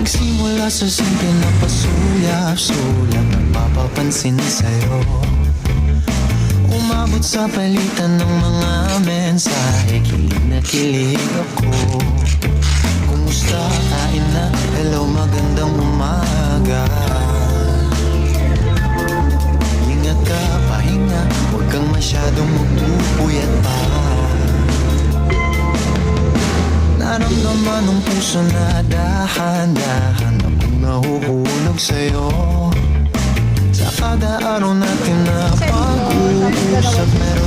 Nagsimula sa simple na pasulyap-sulat Napapapansin sa'yo Umabot sa palitan ng mga mensahe Kilig na kilig ako Kumusta? Kain na? Hello, magandang umaga Ingat ka, pahinga Huwag kang masyadong magpupuyat pa Naramdaman ng puso na dahan-dahan Akong nahuhulog sa'yo. Sa kada araw natin na pag-uusap Meron